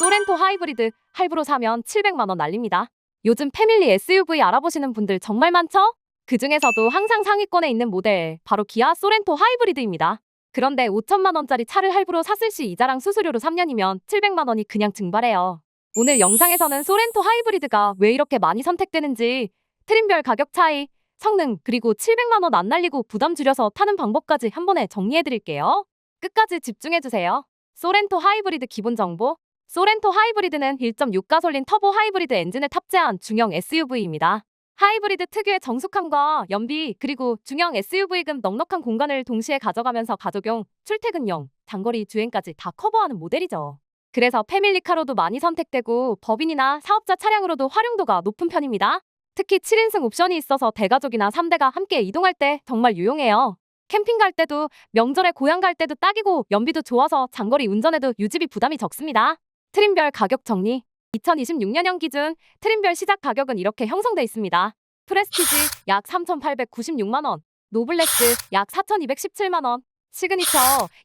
소렌토 하이브리드 할부로 사면 700만 원 날립니다. 요즘 패밀리 SUV 알아보시는 분들 정말 많죠? 그 중에서도 항상 상위권에 있는 모델 바로 기아 소렌토 하이브리드입니다. 그런데 5천만 원짜리 차를 할부로 샀을 시 이자랑 수수료로 3년이면 700만 원이 그냥 증발해요. 오늘 영상에서는 소렌토 하이브리드가 왜 이렇게 많이 선택되는지 트림별 가격 차이, 성능, 그리고 700만 원 안 날리고 부담 줄여서 타는 방법까지 한 번에 정리해 드릴게요. 끝까지 집중해 주세요. 소렌토 하이브리드 기본 정보. 소렌토 하이브리드는 1.6 가솔린 터보 하이브리드 엔진을 탑재한 중형 SUV입니다. 하이브리드 특유의 정숙함과 연비, 그리고 중형 SUV급 넉넉한 공간을 동시에 가져가면서 가족용, 출퇴근용, 장거리 주행까지 다 커버하는 모델이죠. 그래서 패밀리카로도 많이 선택되고 법인이나 사업자 차량으로도 활용도가 높은 편입니다. 특히 7인승 옵션이 있어서 대가족이나 3대가 함께 이동할 때 정말 유용해요. 캠핑 갈 때도 명절에 고향 갈 때도 딱이고 연비도 좋아서 장거리 운전에도 유지비 부담이 적습니다. 트림별 가격 정리 2026년형 기준 트림별 시작 가격은 이렇게 형성돼 있습니다. 프레스티지 약 3,896만 원, 노블레스 약 4,217만 원, 시그니처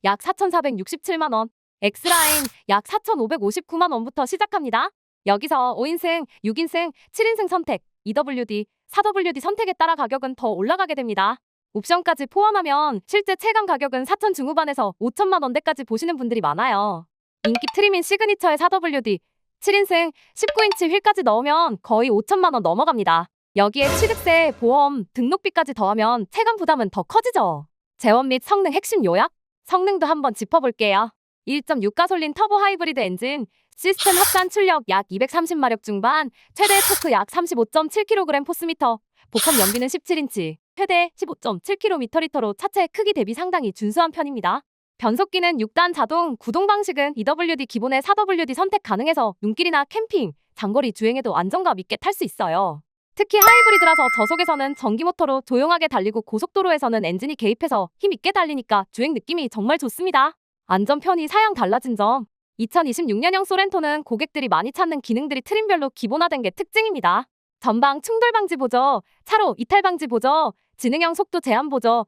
약 4,467만 원, 엑스라인 약 4,559만 원부터 시작합니다. 여기서 5인승, 6인승, 7인승 선택, EWD, 4WD 선택에 따라 가격은 더 올라가게 됩니다. 옵션까지 포함하면 실제 체감 가격은 4천 중후반에서 5천만 원대까지 보시는 분들이 많아요. 인기 트림인 시그니처의 4WD, 7인승, 19인치 휠까지 넣으면 거의 5천만 원 넘어갑니다. 여기에 취득세, 보험, 등록비까지 더하면 체감 부담은 더 커지죠. 재원 및 성능 핵심 요약? 성능도 한번 짚어볼게요. 1.6 가솔린 터보 하이브리드 엔진, 시스템 합산 출력 약 230마력 중반, 최대 토크 약 35.7kg 포스미터, 복합 연비는 17인치, 최대 15.7km/리터로 차체 크기 대비 상당히 준수한 편입니다. 변속기는 6단 자동, 구동 방식은 EWD 기본의 4WD 선택 가능해서 눈길이나 캠핑, 장거리 주행에도 안정감 있게 탈 수 있어요. 특히 하이브리드라서 저속에서는 전기 모터로 조용하게 달리고 고속도로에서는 엔진이 개입해서 힘 있게 달리니까 주행 느낌이 정말 좋습니다. 안전 편의 사양 달라진 점. 2026년형 소렌토는 고객들이 많이 찾는 기능들이 트림별로 기본화된 게 특징입니다. 전방 충돌 방지 보조, 차로 이탈 방지 보조, 지능형 속도 제한 보조,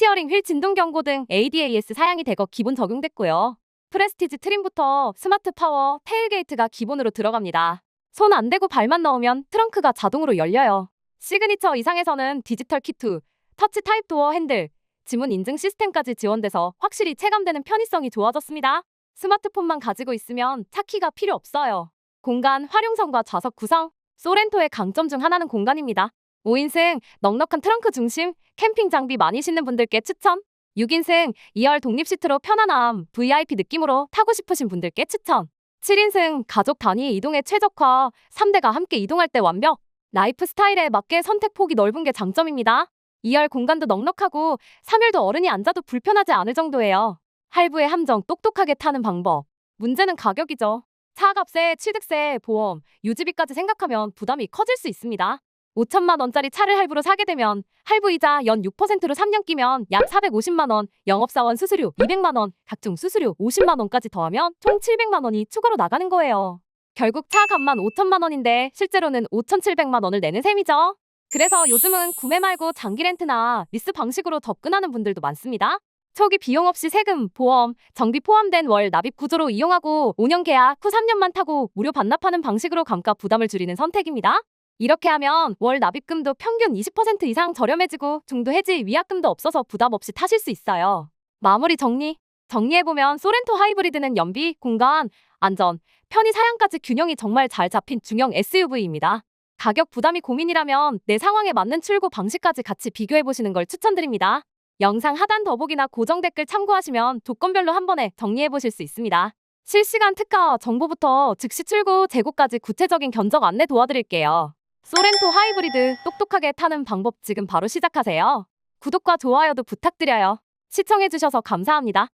스티어링 휠 진동 경고 등 ADAS 사양이 대거 기본 적용됐고요. 프레스티지 트림부터 스마트 파워, 테일게이트가 기본으로 들어갑니다. 손 안 대고 발만 넣으면 트렁크가 자동으로 열려요. 시그니처 이상에서는 디지털 키투, 터치 타입 도어 핸들, 지문 인증 시스템까지 지원돼서 확실히 체감되는 편의성이 좋아졌습니다. 스마트폰만 가지고 있으면 차키가 필요 없어요. 공간 활용성과 좌석 구성, 소렌토의 강점 중 하나는 공간입니다. 5인승 넉넉한 트렁크 중심, 캠핑 장비 많이 싣는 분들께 추천. 6인승 2열 독립 시트로 편안함, VIP 느낌으로 타고 싶으신 분들께 추천. 7인승 가족 단위 이동에 최적화, 3대가 함께 이동할 때 완벽. 라이프 스타일에 맞게 선택 폭이 넓은 게 장점입니다. 2열 공간도 넉넉하고 3열도 어른이 앉아도 불편하지 않을 정도예요. 할부의 함정 똑똑하게 타는 방법. 문제는 가격이죠. 차값에 취득세, 보험, 유지비까지 생각하면 부담이 커질 수 있습니다. 5천만 원짜리 차를 할부로 사게 되면 할부 이자 연 6%로 3년 끼면 약 450만 원, 영업사원 수수료 200만 원, 각종 수수료 50만 원까지 더하면 총 700만 원이 추가로 나가는 거예요. 결국 차 값만 5천만 원인데 실제로는 5,700만 원을 내는 셈이죠. 그래서 요즘은 구매 말고 장기 렌트나 리스 방식으로 접근하는 분들도 많습니다. 초기 비용 없이 세금, 보험, 정비 포함된 월 납입 구조로 이용하고 5년 계약 후 3년만 타고 무료 반납하는 방식으로 감가 부담을 줄이는 선택입니다. 이렇게 하면 월 납입금도 평균 20% 이상 저렴해지고 중도 해지 위약금도 없어서 부담 없이 타실 수 있어요. 마무리 정리. 정리해보면 소렌토 하이브리드는 연비, 공간, 안전, 편의 사양까지 균형이 정말 잘 잡힌 중형 SUV입니다. 가격 부담이 고민이라면 내 상황에 맞는 출고 방식까지 같이 비교해보시는 걸 추천드립니다. 영상 하단 더보기나 고정 댓글 참고하시면 조건별로 한 번에 정리해보실 수 있습니다. 실시간 특가 정보부터 즉시 출고 재고까지 구체적인 견적 안내 도와드릴게요. 소렌토 하이브리드 똑똑하게 타는 방법 지금 바로 시작하세요. 구독과 좋아요도 부탁드려요. 시청해주셔서 감사합니다.